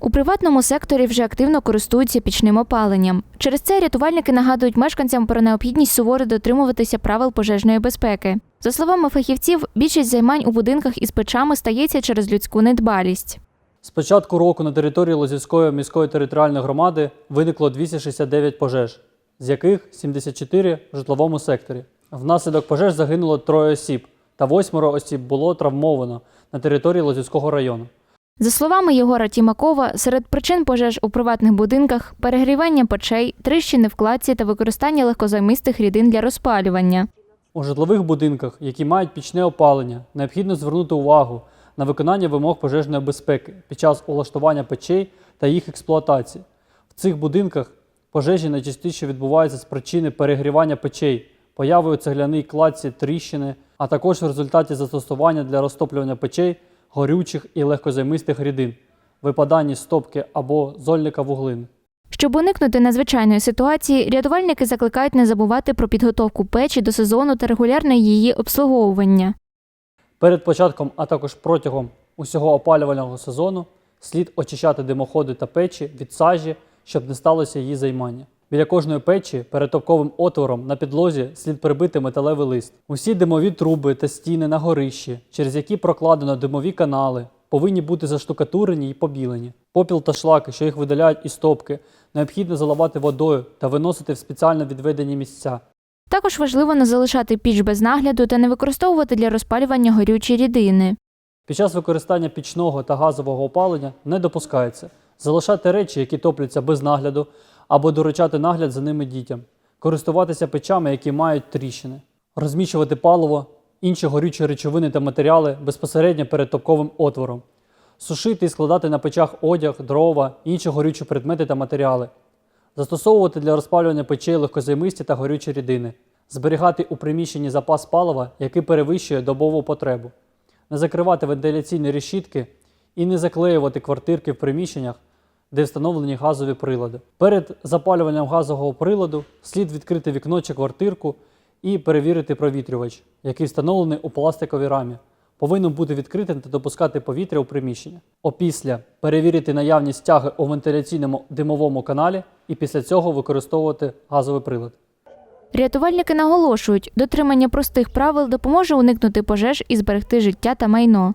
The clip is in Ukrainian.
У приватному секторі вже активно користуються пічним опаленням. Через це рятувальники нагадують мешканцям про необхідність суворо дотримуватися правил пожежної безпеки. За словами фахівців, більшість займань у будинках із печами стається через людську недбалість. З початку року на території Лозівської міської територіальної громади виникло 269 пожеж, з яких 74 в житловому секторі. Внаслідок пожеж загинуло троє осіб, та восьмеро осіб було травмовано на території Лозівського району. За словами Єгора Тімакова, серед причин пожеж у приватних будинках перегрівання печей, тріщини в кладці та використання легкозаймистих рідин для розпалювання. У житлових будинках, які мають пічне опалення, необхідно звернути увагу на виконання вимог пожежної безпеки під час улаштування печей та їх експлуатації. В цих будинках пожежі найчастіше відбуваються з причини перегрівання печей, появою цегляний кладці, тріщини, а також в результаті застосування для розтоплювання печей горючих і легкозаймистих рідин, випадання стопки або зольника вуглин. Щоб уникнути надзвичайної ситуації, рятувальники закликають не забувати про підготовку печі до сезону та регулярне її обслуговування. Перед початком, а також протягом усього опалювального сезону слід очищати димоходи та печі від сажі, щоб не сталося її займання. Біля кожної печі перед топковим отвором на підлозі слід прибити металевий лист. Усі димові труби та стіни на горищі, через які прокладено димові канали, повинні бути заштукатурені і побілені. Попіл та шлаки, що їх видаляють із топки, необхідно заливати водою та виносити в спеціально відведені місця. Також важливо не залишати піч без нагляду та не використовувати для розпалювання горючі рідини. Під час використання пічного та газового опалення не допускається залишати речі, які топляться без нагляду, або доручати нагляд за ними дітям, користуватися печами, які мають тріщини, розміщувати паливо, інші горючі речовини та матеріали безпосередньо перед топковим отвором, сушити і складати на печах одяг, дрова, інші горючі предмети та матеріали, застосовувати для розпалювання печей легкозаймисті та горючі рідини, зберігати у приміщенні запас палива, який перевищує добову потребу не закривати вентиляційні решітки і не заклеювати квартирки в приміщеннях, де встановлені газові прилади. Перед запалюванням газового приладу слід відкрити вікно чи квартирку і перевірити провітрювач, який встановлений у пластиковій рамі. Повинен бути відкритим та допускати повітря у приміщення. Опісля перевірити наявність тяги у вентиляційному димовому каналі і після цього використовувати газовий прилад. Рятувальники наголошують, дотримання простих правил допоможе уникнути пожеж і зберегти життя та майно.